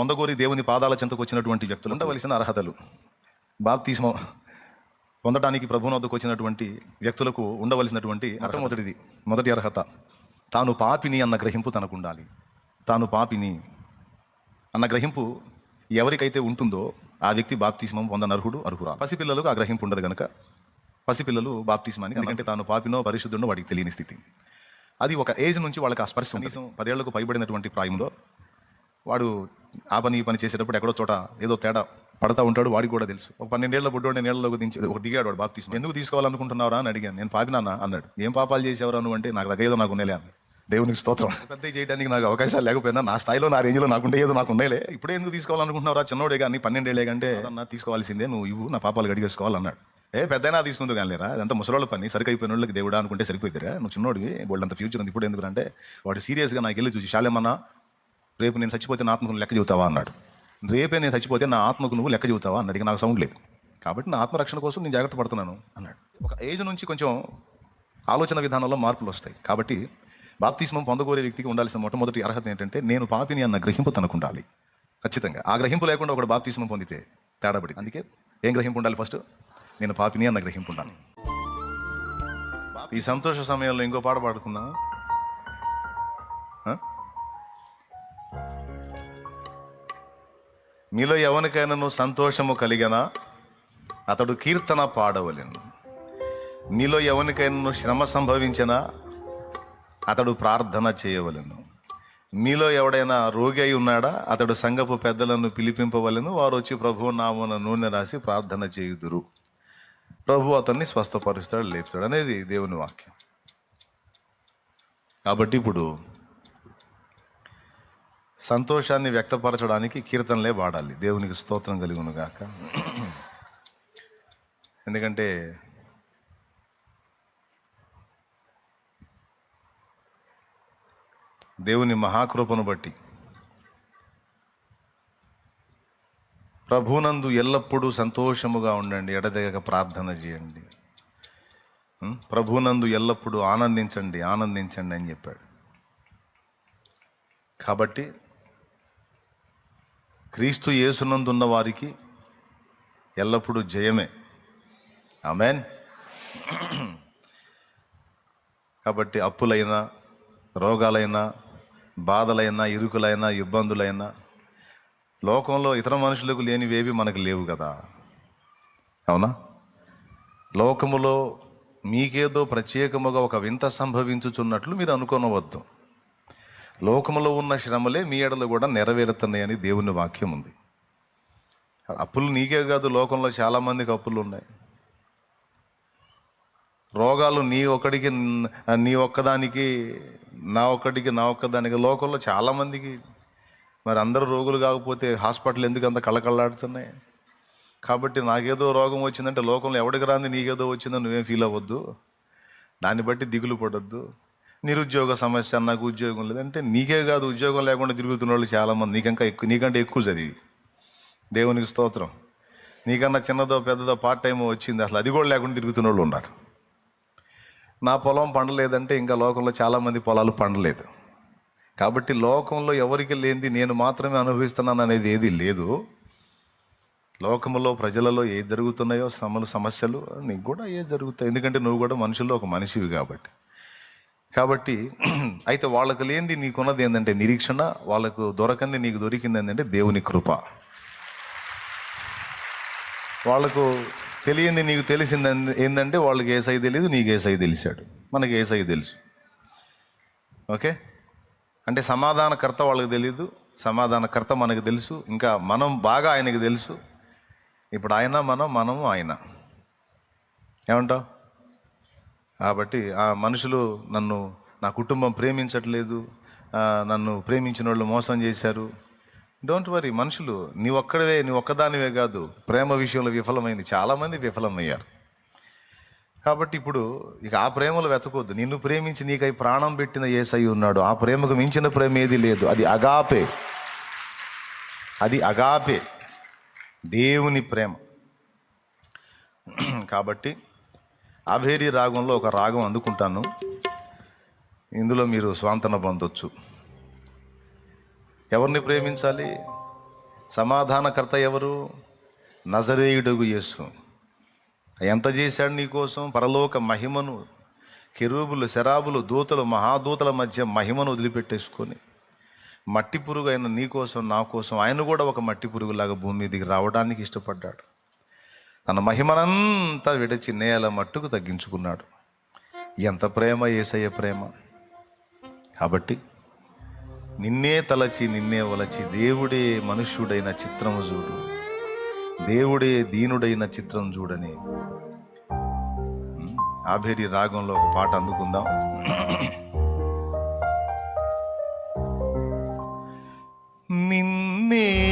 పొందగోరి దేవుని పాదాల చెంతకు వచ్చినటువంటి వ్యక్తులు ఉండవలసిన అర్హతలు. బాప్తిస్మం పొందడానికి ప్రభువుని వద్దకు వచ్చినటువంటి వ్యక్తులకు ఉండవలసినటువంటి మొట్టమొదటిది మొదటి అర్హత. తాను పాపిని అన్న గ్రహింపు తనకు ఉండాలి తాను పాపిని అన్న గ్రహింపు ఎవరికైతే ఉంటుందో ఆ వ్యక్తి బాప్తిస్మం పొందనర్హుడు అర్హురా పసిపిల్లలకు ఆ గ్రహింపు ఉండదు కనుక పసిపిల్లలు బాప్తిస్మానికి ఎందుకంటే తాను పాపినో పరిశుద్ధుడో వాడికి తెలియని స్థితి. అది ఒక ఏజ్ నుంచి వాళ్ళకి ఆ స్పర్శ కనీసం పదేళ్ళకు పైబడినటువంటి ప్రాయంలో వాడు ఆ పని ఈ పని చేసేటప్పుడు ఎక్కడో చోట ఏదో తేడా పడతా ఉంటాడు వాడికి కూడా తెలుసు. ఒక పన్నెండేళ్ళ బుడ్డోడి నీళ్ళలోకి దించి ఒక దిగాడు వాడు బాప్ తీసుకుని ఎందుకు తీసుకోవాలనుకుంటున్నారా అని అడిగాను. నేను పాపినా అన్నాడు. ఏం పాపాలు చేసేవరా నువ్వు? అంటే నాకు దగ్గర ఏదో నాకు ఉండేలే అన్నాడు. దేవునికి స్తోత్రం. పెద్ద చేయడానికి నాకు అవకాశాలు లేకపోయినా నా స్థాయిలో నా రేంజ్లో నాకు ఉండే ఏదో నాకు ఉండేలే ఇప్పుడే ఎందుకు తీసుకోవాలనుకుంటున్నారా చిన్నోడే కానీ పన్నెండేళ్ళే కంటే నా తీసుకోవాల్సిందే నువ్వు ఇవ్వు నా పాపాలు గడిగేసుకోవాలన్నాడు ఏ పెద్దైనా తీసుకుంది కానీ లేరా? అదంతా ముసలోళ్ళ పని. సరికైపోయిన వాళ్ళకి దేవుడా అనుకుంటే సరిపోయిద్దిరా? నువ్వు చిన్నోడివి వాళ్ళంత ఫ్యూచర్ ఉంది. ఇప్పుడు ఎందుకు అంటే వాడు సీరియస్గా నాకు వెళ్ళి చూసి శాలేమన్నా రేపు నేను చచ్చిపోతే నా ఆత్మకు నువ్వు లెక్క చెబుతావా అన్నాడు. రేపే నేను చచ్చిపోతే నా ఆత్మకు నువ్వు లెక్క చెబుతావా అన్నాడు. ఇక నాకు సౌండ్ లేదు. కాబట్టి నా ఆత్మరక్షణ కోసం నేను జాగ్రత్త పడుతున్నాను అన్నాడు. ఒక ఏజ్ నుంచి కొంచెం ఆలోచన విధానంలో మార్పులు వస్తాయి. కాబట్టి బాప్తిస్మం పొందగోరే వ్యక్తికి ఉండాల్సిన మొట్టమొదటి అర్హత ఏంటంటే నేను పాపిని అన్న గ్రహింపు తనకు ఉండాలి. ఖచ్చితంగా. ఆ గ్రహింపు లేకుండా ఒకడు బాప్తిస్మం పొందితే తేడాపడి అందుకే ఏం గ్రహింపు ఉండాలి ఫస్ట్? నేను పాపిని అన్న గ్రహింపు ఉండాలి. ఈ సంతోష సమయంలో ఇంకో పాట పాడుకుందాం. మీలో ఎవరికైనాను సంతోషము కలిగనా అతడు కీర్తన పాడవలెను. మీలో ఎవరికైనాను శ్రమ సంభవించినా అతడు ప్రార్థన చేయవలెను. మీలో ఎవడైనా రోగి అయి ఉన్నాడా అతడు సంఘపు పెద్దలను పిలిపింపవలెను వారు వచ్చి ప్రభు నామన నూనె రాసి ప్రార్థన చేయుదురు. ప్రభు అతన్ని స్వస్థపరుస్తాడు లేపుతాడు అనేది దేవుని వాక్యం. కాబట్టి ఇప్పుడు సంతోషాన్ని వ్యక్తపరచడానికి కీర్తనలే వాడాలి. దేవునికి స్తోత్రం కలిగును గాక. ఎందుకంటే దేవుని మహాకృపను బట్టి ప్రభునందు ఎల్లప్పుడూ సంతోషముగా ఉండండి ఎడదెగక ప్రార్థన చేయండి. ప్రభునందు ఎల్లప్పుడూ ఆనందించండి ఆనందించండి అని చెప్పాడు. కాబట్టి క్రీస్తు యేసునందున్న వారికి ఎల్లప్పుడూ జయమే. ఆమెన్. కాబట్టి అప్పులైనా రోగాలైనా బాధలైనా ఇరుకులైనా ఇబ్బందులైనా లోకంలో ఇతర మనుషులకు లేనివేవి మనకు లేవు కదా. అవునా? లోకములో మీకేదో ప్రత్యేకముగా ఒక వింత సంభవించుచున్నట్లు మీరు అనుకోనవద్దు. లోకములో ఉన్న శ్రమలే మీ ఎడలు కూడా నెరవేరుతున్నాయని దేవుని వాక్యం ఉంది. అప్పులు నీకే కాదు లోకంలో చాలామందికి అప్పులు ఉన్నాయి. రోగాలు నీ ఒక్కడికి నీ ఒక్కదానికి నా ఒక్కడికి నా ఒక్కదానికి లోకంలో చాలామందికి మరి అందరూ రోగులు కాకపోతే హాస్పిటల్ ఎందుకు అంత కళకళలాడుతున్నాయి? కాబట్టి నాకేదో రోగం వచ్చిందంటే లోకంలో ఎవడికి రాంది నీకేదో వచ్చిందని నువ్వేం ఫీల్ అవ్వద్దు. దాన్ని బట్టి దిగులు పడొద్దు. నిరుద్యోగ సమస్య నాకు ఉద్యోగం లేదంటే నీకే కాదు ఉద్యోగం లేకుండా తిరుగుతున్న వాళ్ళు చాలామంది. నీకంకా ఎక్కువ నీకంటే ఎక్కువ చదివి. దేవునికి స్తోత్రం. నీకన్నా చిన్నదో పెద్దదో పార్ట్ టైం వచ్చింది. అసలు అది కూడా లేకుండా తిరుగుతున్న వాళ్ళు ఉన్నారు. నా పొలం పండలేదంటే ఇంకా లోకంలో చాలామంది పొలాలు పండలేదు. కాబట్టి లోకంలో ఎవరికి లేనిది నేను మాత్రమే అనుభవిస్తున్నాను అనేది ఏది లేదు. లోకంలో ప్రజలలో ఏ జరుగుతున్నాయో సమలు సమస్యలు నీకు కూడా ఏ జరుగుతాయి. ఎందుకంటే నువ్వు కూడా మనుషుల్లో ఒక మనిషివి కాబట్టి. కాబట్టి అయితే వాళ్ళకు లేనిది నీకున్నది ఏంటంటే నిరీక్షణ వాళ్ళకు దొరకంది నీకు దొరికింది ఏంటంటే దేవుని కృప. వాళ్ళకు తెలియంది నీకు తెలిసింది ఏంటంటే వాళ్ళకి ఏసై తెలియదు నీకు ఏసై తెలిసాడు. మనకి ఏసై తెలుసు. ఓకే? అంటే సమాధానకర్త వాళ్ళకి తెలియదు సమాధానకర్త మనకు తెలుసు ఇంకా మనం బాగా ఆయనకి తెలుసు. ఇప్పుడు ఆయన మనం మనము ఆయన. ఏమంటావు? కాబట్టి ఆ మనుషులు నన్ను నా కుటుంబం ప్రేమించట్లేదు నన్ను ప్రేమించిన వాళ్ళు మోసం చేశారు. డోంట్ వరీ మనుషులు నీ ఒక్కడవే నీ ఒక్కదానివే కాదు. ప్రేమ విషయంలో విఫలమైంది. చాలామంది విఫలమయ్యారు. కాబట్టి ఇప్పుడు ఇక ఆ ప్రేమలు వెతకొద్దు. నిన్ను ప్రేమించి నీకై ప్రాణం పెట్టిన ఏసై ఉన్నాడు. ఆ ప్రేమకు మించిన ప్రేమ ఏది లేదు. అది అగాపే. అది అగాపే. దేవుని ప్రేమ. కాబట్టి అభేరి రాగంలో ఒక రాగం అందుకుంటాను. ఇందులో మీరు స్వాంతన పొందొచ్చు. ఎవరిని ప్రేమించాలి? సమాధానకర్త ఎవరు? నజరేయుడుగు యేసు. ఎంత చేశాడు నీకోసం? పరలోక మహిమను కెరూబులు శరాబులు దూతలు మహాదూతల మధ్య మహిమను వదిలిపెట్టేసుకొని మట్టి పురుగు అయిన నీ కోసం నా కోసం ఆయన కూడా ఒక మట్టి పురుగులాగా భూమి మీదకి రావడానికి ఇష్టపడ్డాడు. తన మహిమనంతా విడిచి నేల మట్టుకు తగ్గించుకున్నాడు. ఎంత ప్రేమ ఏసయ్య ప్రేమ? కాబట్టి నిన్నే తలచి నిన్నే వలచి దేవుడే మనుష్యుడైన చిత్రము చూడు. దేవుడే దీనుడైన చిత్రం చూడని. ఆభేరి రాగంలో ఒక పాట అందుకుందాం. నిన్నే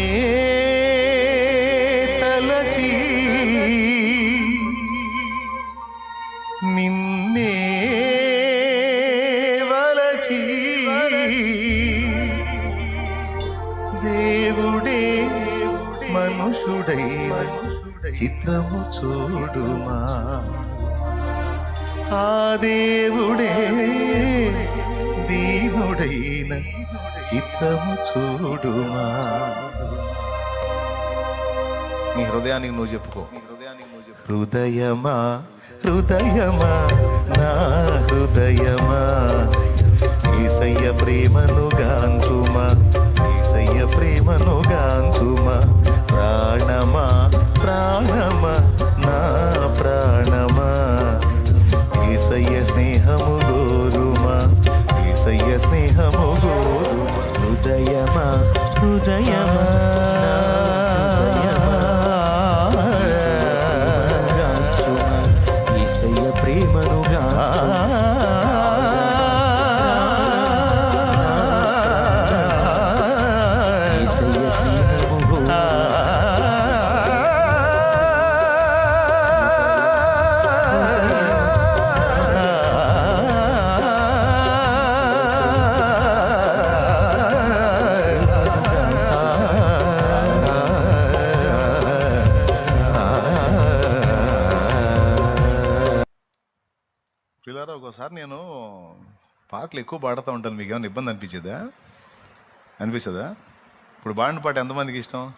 మనుషుడైన చిత్రము చూడుమా. ఆ దేవుడే దీనుడైన చిత్రము చూడుమా. నీ హృదయానికి నువ్వు చెప్పుకో. హృదయమా హృదయమా నా హృదయమా. ఈసయ్య ప్రేమను గాంచుమా ఈసయ్య ప్రేమను గాంచుమా. ప్రాణమా ప్రాణమా నా ప్రాణమా. ఈసయ్య స్నేహము గోరుమా ఈసయ్య స్నేహము గోరుమా. హృదయమా హృదయమా. ఒకసారి నేను పాటలు ఎక్కువ పాడుతూ ఉంటాను. మీకు ఏమైనా ఇబ్బంది అనిపించేదా? అనిపిస్తుందా? ఇప్పుడు బాడిన పాట ఎంతమందికి ఇష్టం?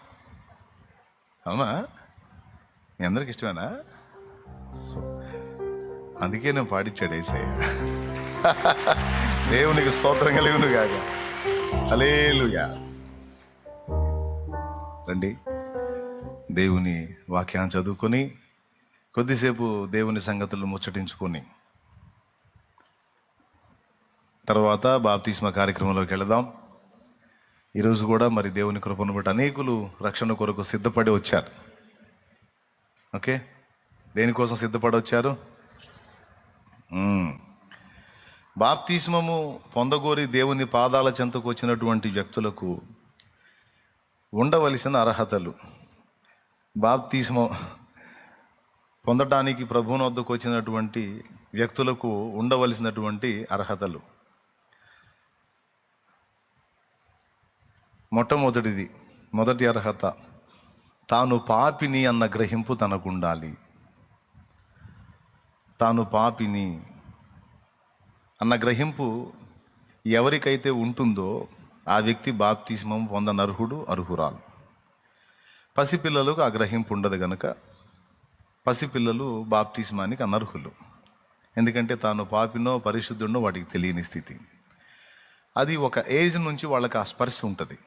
అవునా? మీ అందరికి ఇష్టమేనా? అందుకే నేను పాడిచ్చాడు ఏసయ్య. దేవునికి స్తోత్రం కలిగిను కాక అలేలుయా రండి. దేవుని వాక్యాన్ని చదువుకొని కొద్దిసేపు దేవుని సంగతులు ముచ్చటించుకొని తర్వాత బాప్తీస్మ కార్యక్రమంలోకి వెళదాం. ఈరోజు కూడా మరి దేవుని కృపను బట్టి అనేకులు రక్షణ కొరకు సిద్ధపడి వచ్చారు. ఓకే? దేనికోసం సిద్ధపడి వచ్చారు? బాప్తీస్మము పొందగోరి దేవుని పాదాల చెంతకు వచ్చినటువంటి వ్యక్తులకు ఉండవలసిన అర్హతలు. బాప్తీస్మ పొందటానికి ప్రభువుని వద్దకు వచ్చినటువంటి వ్యక్తులకు ఉండవలసినటువంటి అర్హతలు. మొట్టమొదటిది మొదటి అర్హత తాను పాపిని అన్న గ్రహింపు తనకు ఉండాలి తాను పాపిని అన్న గ్రహింపు ఎవరికైతే ఉంటుందో ఆ వ్యక్తి బాప్తిస్మం పొందనర్హుడు అర్హురాలు. పసిపిల్లలకు ఆ గ్రహింపు ఉండదు గనక పసిపిల్లలు బాప్తిస్మానికి అనర్హులు. ఎందుకంటే తాను పాపినో పరిశుద్ధుడినో వాటికి తెలియని స్థితి. అది ఒక ఏజ్ నుంచి వాళ్ళకి ఆ స్పర్శ ఉంటుంది.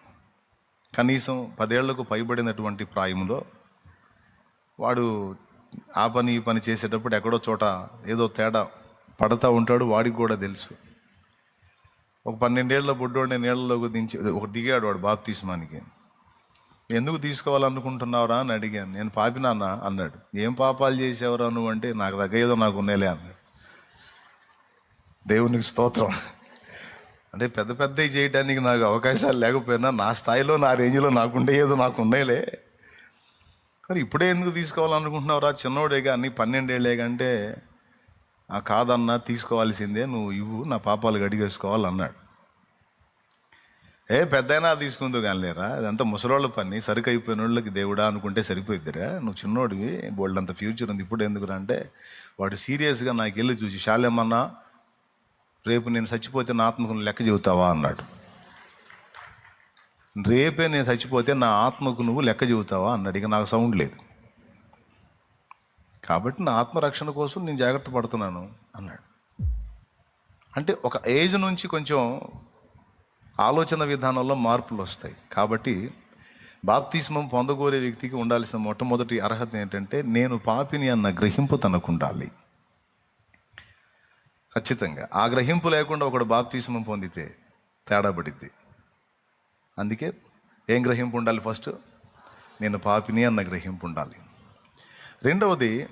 కనీసం పదేళ్ళకు పైబడినటువంటి ప్రాయంలో వాడు ఆ పని ఈ పని చేసేటప్పుడు ఎక్కడో చోట ఏదో తేడా పడతా ఉంటాడు వాడికి కూడా తెలుసు. ఒక పన్నెండేళ్ళ బుడ్డోడిని నీళ్ళలోకి దించి ఒక దిగాడు వాడు బాప్తిస్మానికి. ఎందుకు తీసుకోవాలనుకుంటున్నావురా? అని అడిగాను. నేను పాపినాన్న అన్నాడు. ఏం పాపాలు చేసేవరా నువ్వు? అంటే నాకు తగ్గేదో నాకు ఉన్నేలే అన్నాడు. దేవునికి స్తోత్రం. అంటే పెద్ద పెద్దవి చేయడానికి నాకు అవకాశాలు లేకపోయినా నా స్థాయిలో నా రేంజ్లో నాకుండే ఏదో నాకు ఉన్నాయిలే. కానీ ఇప్పుడే ఎందుకు తీసుకోవాలనుకుంటున్నావురా? చిన్నోడేగా అన్ని పన్నెండేళ్ళే కంటే ఆ కాదన్నా తీసుకోవాల్సిందే నువ్వు ఇవ్వు నా పాపాలు గడిగేసుకోవాలి అన్నాడు ఏ పెద్దయినా తీసుకుందో కానీ లేరా అదంతా ముసలోళ్ళ పని సరుకు అయిపోయిన వాళ్ళకి దేవుడా అనుకుంటే సరిపోయిద్దిరా? నువ్వు చిన్నోడివి బోల్డ్ అంత ఫ్యూచర్ ఉంది ఇప్పుడు ఎందుకురా అంటే వాడు సీరియస్గా నాకు వెళ్ళి చూసి శాలేమన్నా రేపు నేను చచ్చిపోతే నా ఆత్మకు లెక్క చెబుతావా అన్నాడు. రేపే నేను చచ్చిపోతే నా ఆత్మకు నువ్వు లెక్క చెబుతావా అన్నాడు. ఇక నాకు సౌండ్ లేదు. కాబట్టి నా ఆత్మరక్షణ కోసం నేను జాగ్రత్త పడుతున్నాను అన్నాడు. అంటే ఒక ఏజ్ నుంచి కొంచెం ఆలోచన విధానంలో మార్పులు వస్తాయి. కాబట్టి బాప్తిస్మం పొందగోరే వ్యక్తికి ఉండాల్సిన మొట్టమొదటి అర్హత ఏంటంటే నేను పాపిని అన్న గ్రహింపు తనకు ఉండాలి. ఖచ్చితంగా. ఆ గ్రహింపు లేకుండా ఒకడు బాప్తీసం పొందితే తేడా పడిద్ది. అందుకే ఏం గ్రహింపు ఉండాలి ఫస్ట్? నేను పాపిని అన్న గ్రహింపు ఉండాలి. రెండవది